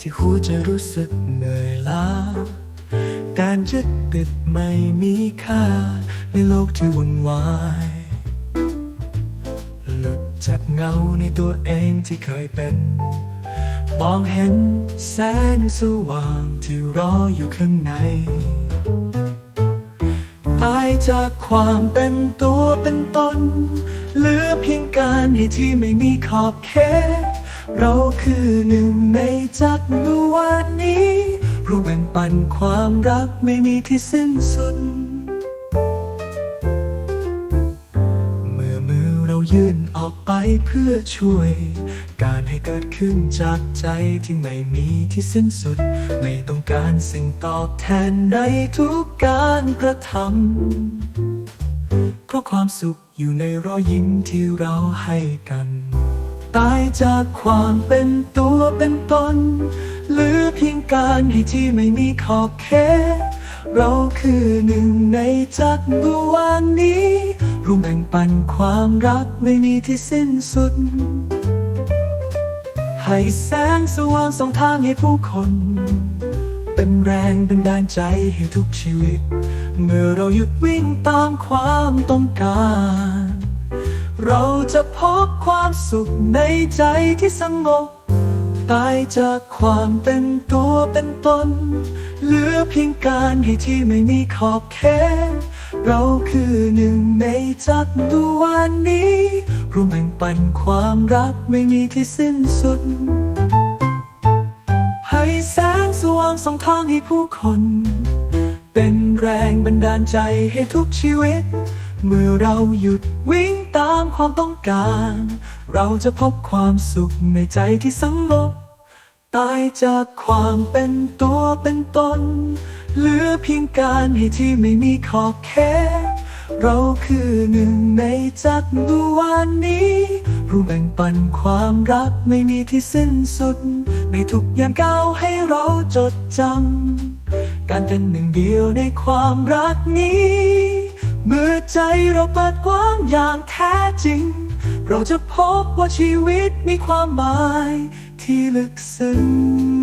ที่หูจะรู้สึกเหนื่อยล้า การยึดติดไม่มีค่า ในโลกที่วุ่นวาย หลุดจากเงาในตัวเองที่เคยเป็น มองเห็นแสงสว่างที่รออยู่ข้างในตายจากความเป็นตัวเป็นตนเหลือเพียงการให้ที่ไม่มีขอบเขต เราคือหนึ่งในจักรวาลนี้รู้แบ่งปันความรักไม่มีที่สิ้นสุด เมื่อมือเรายื่นออกไปเพื่อช่วย การให้เกิดขึ้นจากใจที่ไม่มีที่สิ้นสุด ไม่ต้องการสิ่งตอบแทนใดทุกการกระทำเพราะความสุขอยู่ในรอยยิ้มที่เราให้กัน ตายจากความเป็นตัวเป็นตนหลือเพียงการให้ที่ไม่มีขอบเขตเราคือหนึ่งในจักรวาลนี้ร่วมแบ่งปันความรักไม่มีที่สิ้นสุด ให้แสงสว่างส่องทางให้ผู้คน เป็นแรงบันดาลใจให้ทุกชีวิต เมื่อเราหยุดวิ่งตามความต้องการ เราจะ พบความสุขในใจที่สงบตายจากความเป็นตัวเป็นตน เหลือเพียงการให้ที่ไม่มีขอบเขตเราคือหนึ่งในจักรวาลนี้ร่วมแบ่งปันความรักไม่มีที่สิ้นสุด ให้แสงสว่างส่องทางให้ผู้คน เป็นแรงบันดาลใจให้ทุกชีวิต เมื่อเราหยุดวิ่งตามความต้องการ เราจะพบความสุขในใจที่สงบตายจากความเป็นตัวเป็นตน เหลือเพียงการให้ที่ไม่มีขอบเขตเราคือหนึ่งในจักรวาลนี้ รู้แบ่งปันความรักไม่มีที่สิ้นสุด ในทุกอย่ามก้าวให้เราจดจำ การเป็นหนึ่งเดียวในความรักนี้ เมื่อใจเราเปิดกว้างอย่างแท้จริง เราจะพบว่าชีวิตมีความหมายที่ลึกซึ้ง